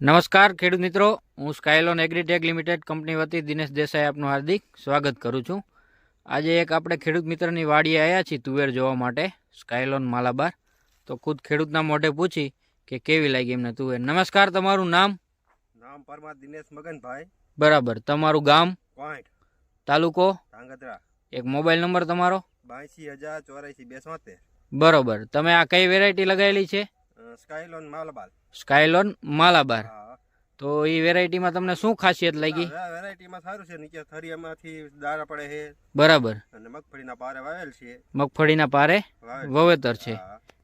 નમસ્કાર ખેડૂત મિત્રો. હું સ્કાયલોન એગ્રીટેક લિમિટેડ કંપની વતી દિનેશ દેસાઈ આપનું હાર્દિક સ્વાગત કરું છું. આજે એક આપણે ખેડૂત મિત્રની વાડીએ આવ્યા છીએ તુવેર જોવા માટે સ્કાયલોન માલાબાર. તો ખુદ ખેડૂતના મોઢે પૂછી કે કેવી લાગી એમને તુવેર. નમસ્કાર તમારું નામ? નામ પરમાર દિનેશ મગનભાઈ. બરાબર. તમારું ગામ? પોઈન્ટ તાલુકો? ધાંગધ્રા. એક મોબાઈલ નંબર તમારો? બાંસી હજાર ચોરાસી બરોબર. તમે આ કઈ વેરાયટી લગાવેલી છે? સ્કાયલોન માલાબાર સ્કાયલોન માલાબાર તો એ વેરાયટીમાં તમને શું ખાસિયત લાગી? વેરાયટીમાં સારું છે. નીચે થરિયામાંથી દાણા પડે છે. બરાબર. અને મગફળીના પારે વાવેલ છે. મગફળીના પારે વાવેતર છે.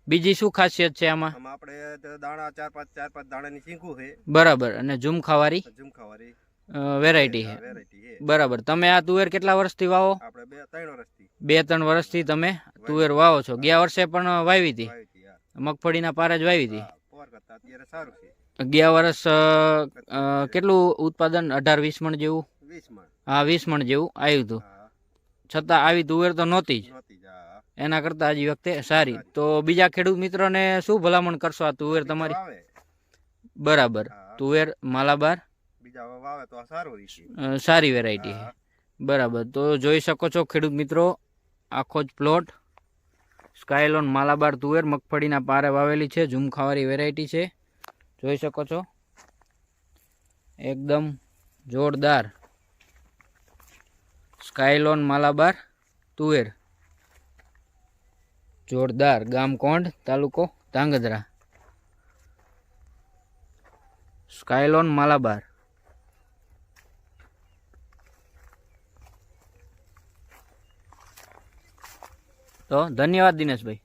બીજી શું ખાસિયત છે આમાં? આપણે દાણા ચાર પાંચ ચાર પાંચ દાણાની શીંખું છે. બરાબર. અને ઝુમખાવાળી ઝુમખાવારી વેરાયટી છે. બરાબર. તમે આ તુવેર કેટલા વર્ષથી વાવો? આપણે બે ત્રણ વર્ષથી. બે ત્રણ વર્ષથી તમે તુવેર વાવો છો. ગયા વર્ષે પણ વાવી હતી. મગફળીના પારે જ વાવી હતી. ગયા વર્ષ કેટલું ઉત્પાદન? અઢાર વીસ મણ જેવું? હા વીસ મણ જેવું આવ્યું હતું. છતાં આવી તુવેર તો નહોતી જ. એના કરતાં હજી વખતે સારી. તો બીજા ખેડૂત મિત્રોને શું ભલામણ કરશો આ તુવેર તમારી? બરાબર. તુવેર માલાબાર? સારી વેરાયટી બરાબર. તો જોઈ શકો છો ખેડૂત મિત્રો આખો જ પ્લોટ સ્કાયલોન માલાબાર તુવેર મગફળીના પારે વાવેલી છે. ઝુમખાવાળી વેરાયટી છે. જોઈ શકો છો. એકદમ જોરદાર સ્કાયલોન માલાબાર તુવેર. જોરદાર ગામ કોંડ, તાલુકો ધાંગધ્રા. સ્કાયલોન માલાબાર. તો ધન્યવાદ દિનેશભાઈ.